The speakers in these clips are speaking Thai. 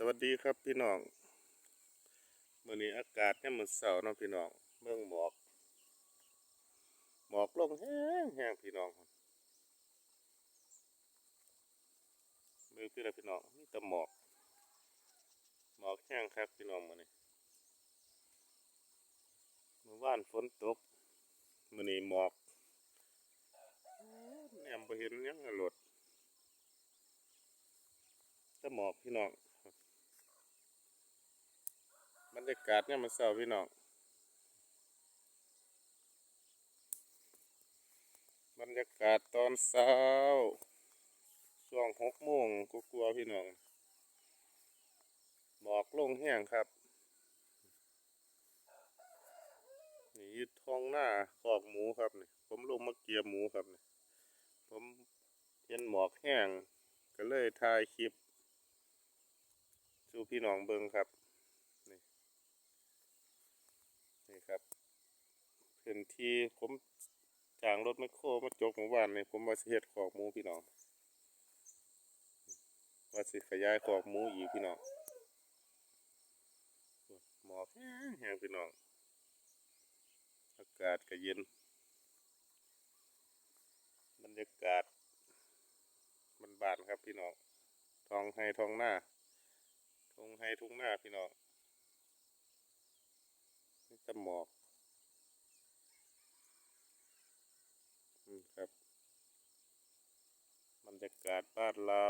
สวัสดีครับพี่น้องเมื่อนี้อากาศเนี่ยมมันเสาร์เนาะพี่น้องเมืองหมอก หมอกลงแห้งแห้งพี่น้องเมืองพี่ละพี่น้องมีแต่หมอก หมอกแห้งครับพี่น้องเมื่อนี้เมื่อวานฝนตกเมื่อนี้หมอกแหนมไปเห็นยังอะรถแต่หมอกพี่น้อง รรยากาศเนี่ยมันเศร้าพี่น้อง บรรยากาศตอนเช้า ช่วงหกโมงกลัวๆพี่น้องหมอกลงแห้งครับ นี่ยึดท้องหน้าคอกหมูครับนี่ ผมลงมาเกียร์หมูครับนี่ ผมเห็นหมอกแห้ง ก็เลยถ่ายคลิปสู่พี่น้องเบิงครับ นี่นี่ ครับพื้นที่ผมจางรถแมคโครมาจกหมู่บ้านเนี่ยผมว่าสิเฮ็ดขอกหมูพี่น้องว่าสิขยายขอกหมูอีกพี่น้องหมอกแห้งพี่น้องอากาศก็เย็นบรรยากาศมันบานครับพี่น้องท้องให้ท้องหน้าทุ่งให้ทุ่งหน้าพี่น้อง นี่แต่หมอกครับบรรยากาศบ้านเรา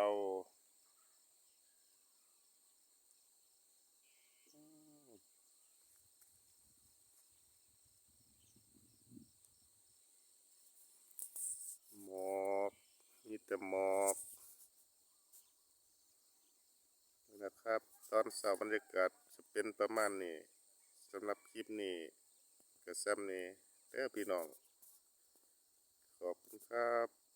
หมอกมีแต่หมอกนี่นะครับ ตอนเสาร์บรรยากาศจะเป็นประมาณนี้ สำหรับคลิปนี้กระซ้ำนี้เด้อพี่น้อง ขอบคุณครับ